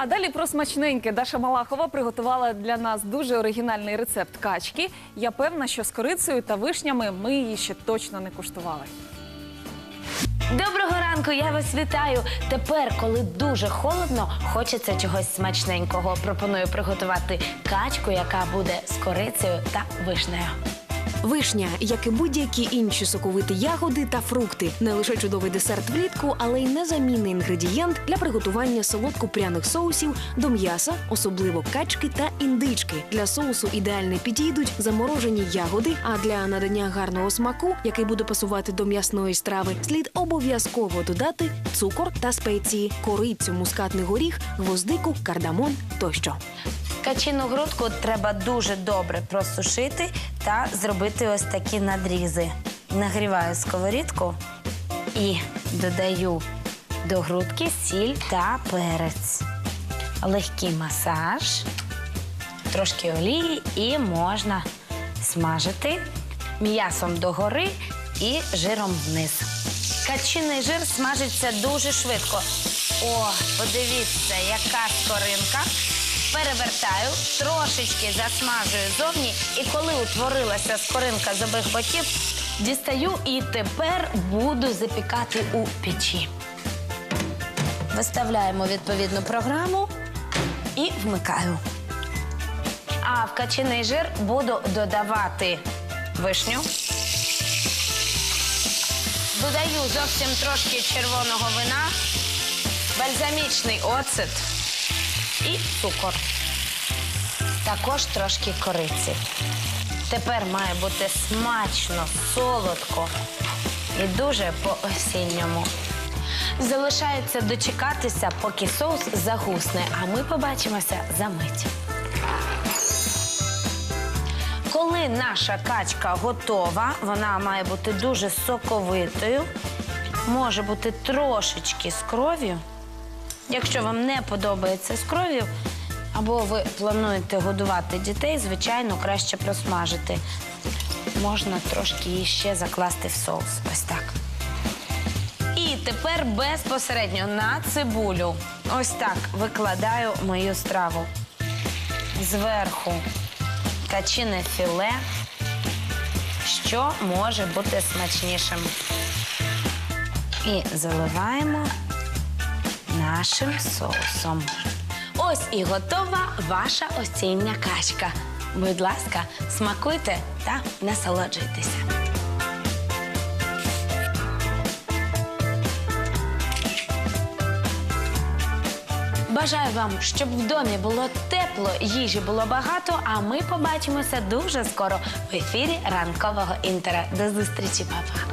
А далі про смачненьке. Даша Малахова приготувала для нас дуже оригінальний рецепт качки. Я певна, що з корицею та вишнями ми її ще точно не куштували. Доброго ранку, я вас вітаю. Тепер, коли дуже холодно, хочеться чогось смачненького. Пропоную приготувати качку, яка буде з корицею та вишнею. Вишня, як і будь-які інші соковиті ягоди та фрукти, не лише чудовий десерт влітку, але й незамінний інгредієнт для приготування солодко-пряних соусів до м'яса, особливо качки та індички. Для соусу ідеально підійдуть заморожені ягоди. А для надання гарного смаку, який буде пасувати до м'ясної страви, слід обов'язково додати цукор та спеції, корицю, мускатний горіх, гвоздику, кардамон тощо. Качину грудку треба дуже добре просушити та зробити ось такі надрізи. Нагріваю сковорідку і додаю до грудки сіль та перець. Легкий масаж, трошки олії і можна смажити м'ясом догори і жиром вниз. Качиний жир смажиться дуже швидко. О, подивіться, яка скоринка. Перевертаю, трошечки засмажую зовні, і коли утворилася скоринка з обох боків, дістаю і тепер буду запікати у печі. Виставляємо відповідну програму і вмикаю. А в качиний жир буду додавати вишню. Додаю зовсім трошки червоного вина, бальзамічний оцет і цукор. Також трошки кориці. Тепер має бути смачно, солодко і дуже по-осінньому. Залишається дочекатися, поки соус загусне, а ми побачимося за мить. Коли наша качка готова, вона має бути дуже соковитою, може бути трошечки з кров'ю. Якщо вам не подобається з кров'ю, або ви плануєте годувати дітей, звичайно, краще просмажити. Можна трошки її ще закласти в соус. Ось так. І тепер безпосередньо на цибулю. Ось так викладаю мою страву. Зверху качине філе, що може бути смачнішим. І заливаємо нашим соусом. Ось і готова ваша осіння качка. Будь ласка, смакуйте та насолоджуйтеся. Бажаю вам, щоб в домі було тепло, їжі було багато. А ми побачимося дуже скоро в ефірі ранкового інтера. До зустрічі, папа.